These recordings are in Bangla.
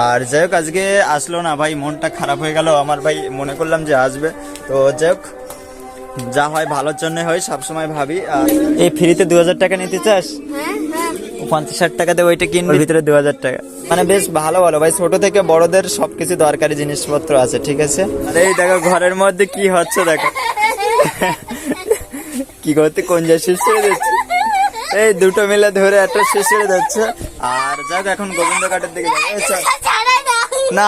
আর যাই হোক আজকে আসলো না ভাই মনটা খারাপ হয়ে গেল। আমার ভাই মনে করলাম যে আসবে। তো যাই হোক যা হয় ভালোর জন্য হয় সবসময় ভাবি। আর এই ফ্রিতে দু হাজার টাকা নিতে চাস? হ্যাঁ হ্যাঁ। পঞ্চাশ ষাট টাকাতে ওইটা কিনবে। ভিতরে দু হাজার টাকা। মানে বেশ ভালো ভালো ভাই ছোট থেকে বড়দের সবকিছু দরকারি জিনিসপত্র আছে ঠিক আছে? আর এই দেখো ঘরের মধ্যে কি হচ্ছে দেখো। কি করতে কোন যা শেষ ছেড়ে দিচ্ছে? এই দুটো মিলে ধরে একটা শেষ ছেড়ে যাচ্ছে আর যাক এখন গোবিন্দ ঘাটের দিকে যাব। না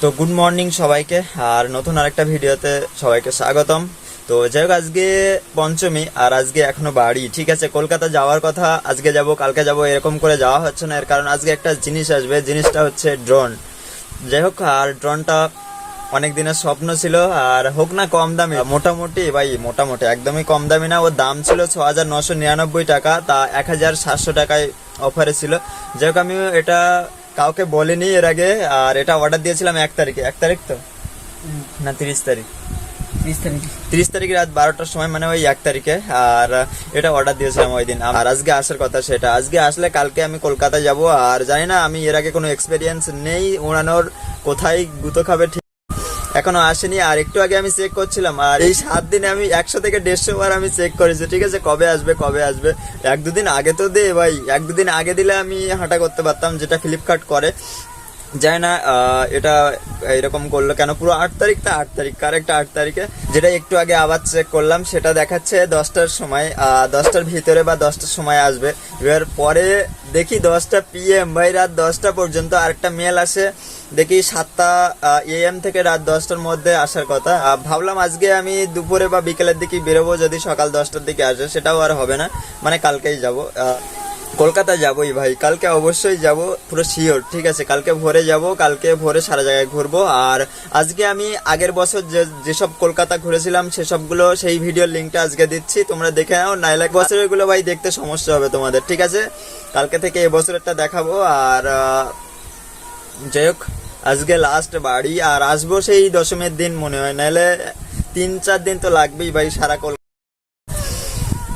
তো গুড মর্নিং সবাইকে, আর নতুন আরেকটা ভিডিওতে সবাইকে স্বাগতম। তো যাই হোক, আজকে পঞ্চমী, আর আজকে এখনও বাড়ি, ঠিক আছে? কলকাতা যাওয়ার কথা, আজকে যাব, কালকে যাব, এরকম করে যাওয়া হচ্ছে না। এর কারণ আজকে একটা জিনিস আসবে, জিনিসটা হচ্ছে ড্রোন যাই হোক, আর ড্রোনটা অনেক দিনের স্বপ্ন ছিল আর হোক না কম দামি মোটামুটি ভাই মোটামুটি একদমই কম দামি না। ওর দাম ছিল ছ হাজার নশো নিরানব্বই টাকা তা এক হাজার সাতশো টাকায় অফারে ছিল। যাই হোক আমি এটা কাউকে বলিনি এর আগে আর এটা অর্ডার দিয়েছিলাম এক তারিখে। এক তারিখ তো? না তিরিশ তারিখ। তিরিশ তারিখ। রাত বারোটার সময় মানে ওই এক তারিখে আর এটা অর্ডার দিয়েছিলাম ওই দিন। আর আজকে আসার কথা সেটা। আজকে আসলে কালকে আমি কলকাতা যাব আর জানি না আমি এর আগে কোনো এক্সপিরিয়েন্স নেই উড়ানোর কোথায় গুতো খাবে ঠিক এখনও আসেনি, আর একটু আগে আমি চেক করছিলাম, আর এই সাত দিনে আমি একশো থেকে দেড়শো বার আমি চেক করেছি, ঠিক আছে? কবে আসবে কবে আসবে? এক দুদিন আগে তো দে ভাই, এক দুদিন আগে দিলে আমি হাঁটা করতে পারতাম, যেটা ফ্লিপকার্ট করে। জানি না এটা এরকম করল কেন? পুরো আট তারিখ তা আট তারিখ কারেক্ট আট তারিখে। যেটা একটু আগে আবার চেক করলাম, সেটা দেখাচ্ছে দশটার সময় দশটার ভিতরে বা দশটার সময় আসবে। এবার পরে দেখি দশটা পিএম ভাই, রাত দশটা পর্যন্ত আরেকটা মেল আসে। দেখি সাতটা এএম থেকে রাত দশটার মধ্যে আসার কথা। ভাবলাম আজকে আমি দুপুরে বা বিকেলের দিকে বেরোবো, যদি সকাল দশটার দিকে আসে, সেটাও আর হবে না। মানে কালকেই যাব। কলকাতা যাবোই ভাই। কালকে অবশ্যই যাব, পুরো শিওর ঠিক আছে? কালকে ভোরে যাব, কালকে ভোরে সারা জায়গায় ঘুরবো। আর আজকে আমি আগের বছর যে, যেসব কলকাতা ঘুরেছিলাম, সেসবগুলো, সেই ভিডিওর লিঙ্কটা আজকে দিচ্ছি। তোমরা দেখে নাও, নাইলে বছরেরগুলো ভাই দেখতে সমস্যা হবে তোমাদের, ঠিক আছে? কালকে থেকে এবছরেরটা দেখাবো। আর যাই হোক। আজকে লাস্ট বাড়ি, আর আসব সেই দশমীর দিন মনে হয়, নাহলে তিন চার দিন তো লাগবেই ভাই সারা কল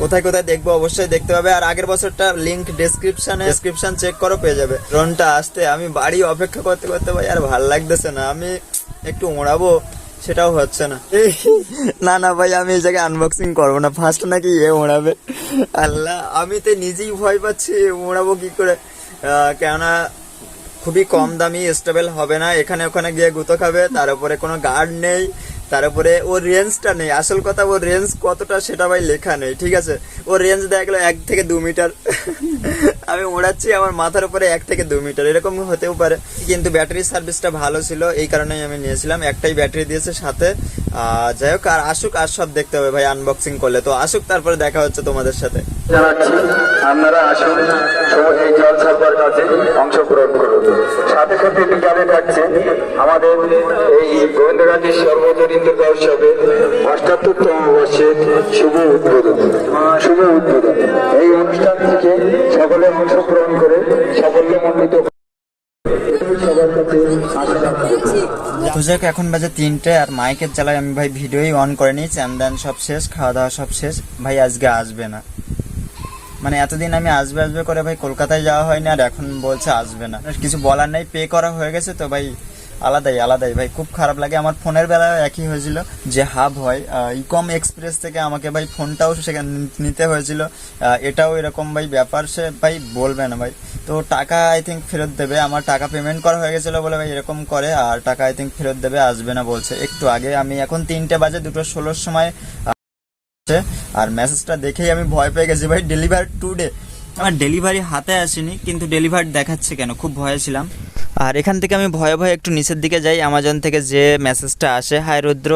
কোথায় কোথায় দেখব অবশ্যই দেখতে হবে, আর আগের বছরটা লিঙ্ক ডেসক্রিপশনে ডেসক্রিপশন চেক করো, পেয়ে যাবে। ড্রোনটা আসতে, আমি বাড়ি অপেক্ষা করতে করতে ভাই আর ভালো লাগতেছে না, আমি একটু ওড়াবো সেটাও হচ্ছে না। না না ভাই, আমি এই জায়গায় আনবক্সিং করব না ফার্স্ট নাকি এ ওড়াবে আল্লাহ, আমি তো নিজেই ভয় পাচ্ছি ওড়াবো কি করে? কেননা খুবই কম দামি স্টেবল হবে না। এখানে ওখানে গিয়ে গুতো খাবে, তার উপরে কোনো গার্ড নেই, তার উপরে ওর রেঞ্জটা নেই। আসল কথা, ওর রেঞ্জ কতটা সেটা ভাই লেখা নেই, ঠিক আছে? ওর রেঞ্জ দেখা গেলো এক থেকে দু মিটার আমি ওড়াচ্ছি, আমার মাথার উপরে এক থেকে দু মিটার এরকম হতেও পারে। কিন্তু ব্যাটারি সার্ভিসটা ভালো ছিল, এই কারণেই আমি নিয়েছিলাম। একটাই ব্যাটারি দিয়েছে সাথে। যাই হোক, আর আসুক, আর সব দেখতে হবে ভাই আনবক্সিং করলে। তো আসুক, তারপরে দেখা হচ্ছে তোমাদের সাথে। আপনারা আসুন এই জল ছাড়বার কাজে অংশগ্রহণ করুন। সাথে সাথে জানে থাকছে আমাদের এই গোবিন্দগান্ধী সর্বজনীন দুর্গা উৎসবে অষ্টাত্তরতম বর্ষের শুভ উদ্বোধন। শুভ উদ্বোধন। এই অনুষ্ঠান থেকে সকলে অংশগ্রহণ করে সবার কাছে তো এখন বাজে তিনটে আর মাইকের চালায় আমি ভাই ভিডিওই অন করে নিই চ্যান সব শেষ, খাওয়া দাওয়া সব শেষ। ভাই আজকে আসবে না। মানে এতদিন আমি আসবে আসবে করে ভাই কলকাতায় যাওয়া হয়নি আর এখন বলছে আসবে না। কিছু বলার নেই পে করা হয়ে গেছে তো ভাই আলাদাই আলাদাই। ভাই খুব খারাপ লাগে। আমার ফোনের বেলায় একই হয়েছিল যে হাব হয়। ইকম এক্সপ্রেস থেকে আমাকে ভাই ফোনটাও সেখানে নিতে হয়েছিল। এটাও এরকম ভাই ব্যাপার, সে ভাই বলবে না ভাই। তো টাকা আই থিঙ্ক ফেরত দেবে। আমার টাকা পেমেন্ট করা হয়ে গেছিল বলে ভাই এরকম করে, আর টাকা আই থিঙ্ক ফেরত দেবে, আসবে না বলছে। একটু আগে আমি এখন তিনটে বাজে, দুটো ষোলোর সময়। আর মেসেজটা দেখেই আমি ভয় পেয়ে গেছি, ভাই ডেলিভার টুডে আমার ডেলিভারি হাতে আসেনি, কিন্তু ডেলিভারি দেখাচ্ছে কেন? খুব ভয়ে ছিলাম। আর এখান থেকে আমি ভয়ে ভয়ে একটু নিচের দিকে যাই। অ্যামাজন থেকে যে মেসেজটা আসে, হাই রুদ্র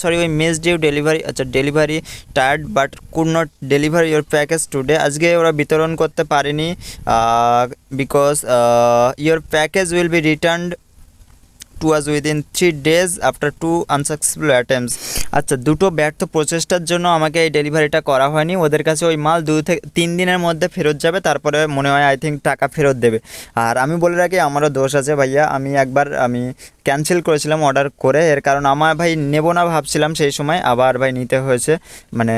সরি ওই মিস ডিউ ডেলিভারি আচ্ছা delivery tired but could not delivery your package today আজকে ওরা বিতরণ করতে পারেনি because your package will be returned to আজ within three days after two unsuccessful attempts আচ্ছা দুটো ব্যর্থ প্রচেষ্টার জন্য আমাকে এই ডেলিভারিটা করা হয়নি। ওদের কাছে ওই মাল দু থেকে তিন দিনের মধ্যে ফেরত যাবে, তারপরে মনে হয় আই থিঙ্ক টাকা ফেরত দেবে। আর আমি বলে রাখি, আমারও দোষ আছে ভাইয়া। আমি একবার, আমি ক্যান্সেল করেছিলাম অর্ডার করে। এর কারণ আমার ভাই নেব না ভাবছিলাম সেই সময়। আবার ভাই নিতে হয়েছে। মানে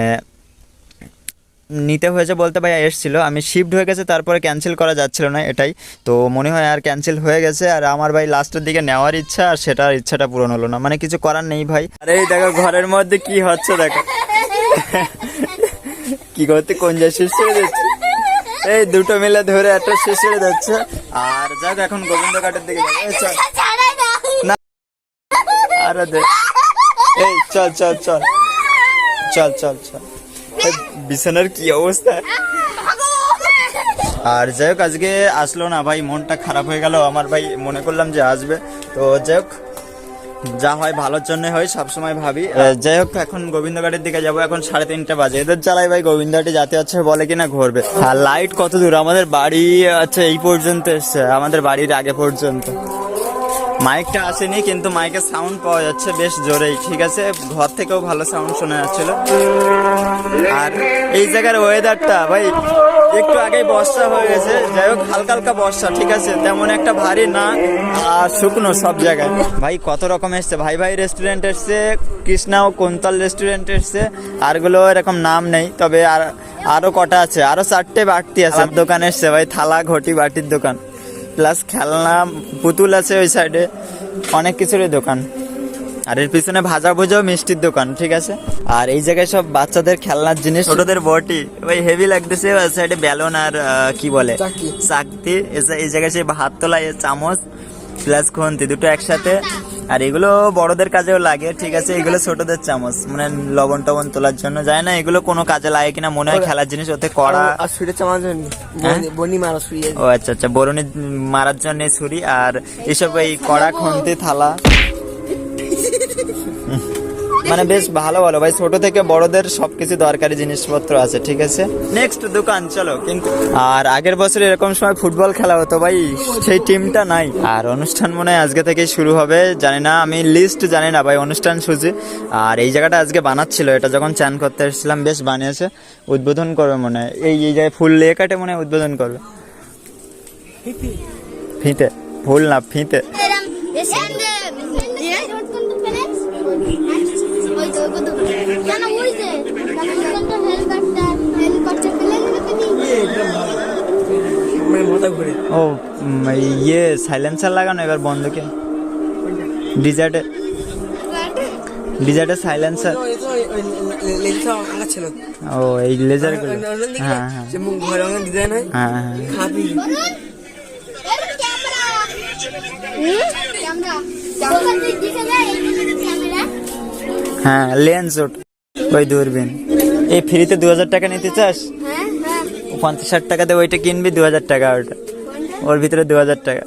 নিতে হয়েছে বলতে ভাই এসছিল। আমি শিফট হয়ে গেছে, তারপরে ক্যান্সেল করা যাচ্ছিল না এটাই। তো মনে হয় আর ক্যান্সেল হয়ে গেছে, আর আমার ভাই লাস্টের দিকে নেওয়ার ইচ্ছা, আর সেটার ইচ্ছাটা পূরণ হলো না। মানে কিছু করার নেই ভাই। আরে দেখো ঘরের মধ্যে কি হচ্ছে দেখো। কি করতে, কোন যা শেষ করে দিচ্ছে? এই দুটো মিলে ধরে একটা শেষ করে যাচ্ছে আর যাক এখন গোবিন্দ ঘাটের দিকে যাব। না। আরে দে। এই চল চল চল। চল চল চল। বিছানার কি অবস্থা? আর যাই হোক, আজকে আসলো না ভাই, মনটা খারাপ হয়ে গেল। আমার ভাই, মনে করলাম যে আসবে। তো যাই হোক, যা হয় ভালোর জন্য হয়, সবসময় ভাবি। যাই হোক, এখন গোবিন্দঘাটের দিকে যাব, এখন সাড়ে তিনটা বাজে। এদের চালাই ভাই গোবিন্দঘাটে যাতে হচ্ছে বলে কিনা ঘুরবে। আর লাইট কত দূর, আমাদের বাড়ি আছে এই পর্যন্ত এসছে, আমাদের বাড়ির আগে পর্যন্ত। মাইকটা আসেনি, কিন্তু মাইকের সাউন্ড পাওয়া যাচ্ছে বেশ জোরেই, ঠিক আছে? ঘর থেকেও ভালো সাউন্ড শোনা যাচ্ছিল। আর এই জায়গার ওয়েদারটা ভাই, একটু আগেই বর্ষা হয়ে গেছে। যাই হোক, হালকা হালকা বর্ষা, ঠিক আছে? তেমন একটা ভারী না, আর শুকনো সব জায়গায়। ভাই, কত রকম এসছে? ভাই ভাই রেস্টুরেন্ট এসছে, কৃষ্ণা ও কোন্তাল রেস্টুরেন্ট এসছে, আরগুলো এরকম নাম নেই, তবে আর, আরও কটা আছে, আরও চারটে বাড়তি আছে। দোকান এসছে, ভাই, থালা ঘটি বাটির দোকান। প্লাস খেলনা পুতুল আছে ওই সাইডে অনেক কিছুরই দোকান। আর এর পিছনে ভাজা ভুজাও মিষ্টির দোকান ঠিক আছে? আর এই জায়গায় সব বাচ্চাদের খেলনার জিনিস। ছোটদের বটি। ওই হেভি লাগতেছে ওই সাইডে বেলুন আর কি বলে? চাকতি। এই জায়গায় সেই ভাত তোলা চামচ প্লাস খুন্তি দুটো একসাথে। আর এগুলো বড়দের কাজেও লাগে ঠিক আছে? এগুলো ছোটদের চামচ। মানে লবণ টবণ তোলার জন্য যায় না এগুলো কোনো কাজে লাগে কিনা মনে হয় খেলার জিনিস ওতে কড়া আর চামচ চামাচ হ্যাঁ? বনি মারা সুই ও আচ্ছা আচ্ছা বরুনি মারার জন্য ছুরি আর এসব এই কড়া খন্তি থালা। মানে বেশ ভালো ভালো। ভাই ছোট থেকে বড়দের সবকিছু দরকারি জিনিসপত্র আছে ঠিক আছে? নেক্সট দোকান চলো কিন্তু আর আগের বছর এরকম সময় ফুটবল খেলা হতো ভাই সেই টিমটা নাই। আর অনুষ্ঠান মনে হয় আজকে থেকেই শুরু হবে জানি না আমি লিস্ট জানি না ভাই অনুষ্ঠান সূচি আর এই জায়গাটা আজকে বানাচ্ছিল এটা যখন চান করতে এসেছিলাম বেশ বানিয়েছে উদ্বোধন করবে মনে হয়। এই এই জায়গায় ফুল লিয়ে কাটে মনে হয় উদ্বোধন করবে। ফিতে। ফুল না ফিতে এরম এসেন্ডে ইয়ে রোড কোন প্লেস ওই তো ওই তো কেন ওই যে ও ইয়ে সাইলেন্সার লাগানো এবার বন্ধকে? ডিজার্টে ডিজার্টে সাইলেন্সার ও এই লেজার হ্যাঁ হ্যাঁ। হয়। হ্যাঁ হ্যাঁ। ক্যামেরা। হ্যাঁ লেন্স ওই দূরবীন। এই ফ্রিতে দু হাজার টাকা নিতে চাস? পঞ্চাশ ষাট টাকাতে ওইটা কিনবি দু হাজার টাকা ওটা ওর ভিতরে দু হাজার টাকা।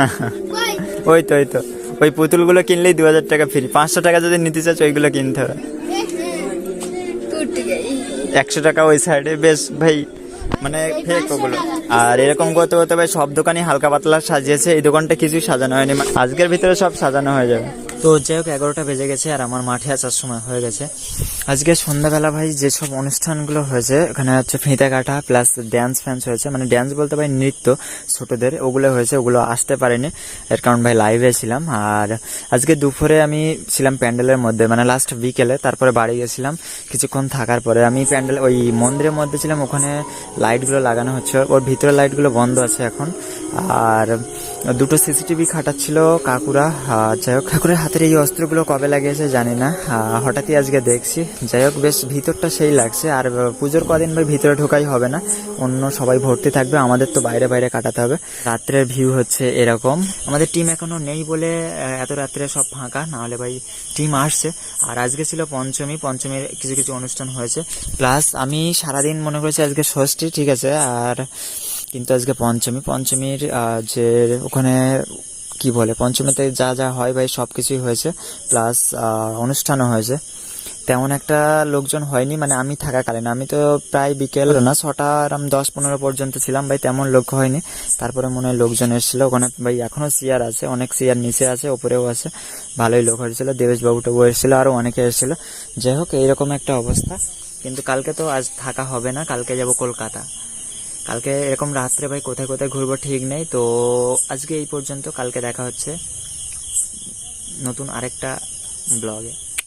ওই তো ওই তো। ওই পুতুলগুলো কিনলেই দু হাজার টাকা ফ্রি। পাঁচশো টাকা যদি নিতে চাস ওইগুলো কিনতে হবে। একশো টাকা ওই সাইডে বেশ ভাই মানে ফেক ওগুলো। আর এরকম করতে করতে ভাই সব দোকানই হালকা পাতলা সাজিয়েছে, এই দোকানটা কিছুই সাজানো হয়নি। আজকের ভিতরে সব সাজানো হয়ে যাবে। তো যাই হোক, এগারোটা বেজে গেছে আর আমার মাঠে আসার সময় হয়ে গেছে। আজকে সন্ধ্যাবেলা ভাই যেসব অনুষ্ঠানগুলো হয়েছে, এখানে হচ্ছে ফিতে কাটা প্লাস ড্যান্স ফ্যান্স হয়েছে মানে ড্যান্স বলতে ভাই নৃত্য ছোটদের, ওগুলো হয়েছে, ওগুলো আসতে পারেনি। এর কারণ ভাই লাইভে ছিলাম। আর আজকে দুপুরে আমি ছিলাম প্যান্ডেলের মধ্যে মানে লাস্ট বিকেলে, তারপরে বাড়ি গেছিলাম। কিছুক্ষণ থাকার পরে আমি প্যান্ডেল, ওই মন্দিরের মধ্যে ছিলাম, ওখানে লাইটগুলো লাগানো হচ্ছে, ওর ভিতরে লাইটগুলো বন্ধ আছে এখন। আর দুটো সিসিটিভি খাটাচ্ছিল কাকুরা। যাই হোক ঠাকুরের হাতের এই অস্ত্রগুলো কবে লাগিয়েছে জানি না। হঠাৎই আজকে দেখছি। যাই হোক, বেশ ভিতরটা সেই লাগছে। আর পুজোর কদিন ভাই ভিতরে ঢোকাই হবে না। অন্য সবাই ভর্তি থাকবে, আমাদের তো বাইরে বাইরে কাটাতে হবে। রাত্রের ভিউ হচ্ছে এরকম। আমাদের টিম এখনও নেই বলে এত রাত্রে সব ফাঁকা। না হলে ভাই টিম আসছে। আর আজকে ছিল পঞ্চমী। পঞ্চমীর কিছু কিছু অনুষ্ঠান হয়েছে। প্লাস আমি সারাদিন মনে করেছি আজকে ষষ্ঠী, ঠিক আছে? আর কিন্তু আজকে পঞ্চমী, পঞ্চমীর যে ওখানে কি বলে, পঞ্চমীতে যা যা হয় ভাই সব কিছুই হয়েছে, প্লাস অনুষ্ঠানও হয়েছে। তেমন একটা লোকজন হয়নি মানে আমি থাকাকালীন। আমি তো প্রায় বিকেল না, ছটা, আরাম দশ পনেরো পর্যন্ত ছিলাম ভাই, তেমন লোক হয়নি। তারপরে মনে হয় লোকজন এসেছিল, ওখানে ভাই এখনও চেয়ার আছে, অনেক চেয়ার নিচে আছে, ওপরেও আছে। ভালোই লোক হয়েছিল দেবেশ বাবু টাবু এসেছিল অনেকে এসেছিল। যাই হোক, এইরকম একটা অবস্থা। কিন্তু কালকে তো আজ থাকা হবে না, কালকে যাব কলকাতা। কালকে এরকম রাত্রে ভাই কোথায় কোথায় ঘুরবো ঠিক নেই, তো আজকে এই পর্যন্ত, কালকে দেখা হচ্ছে নতুন আরেকটা ব্লগে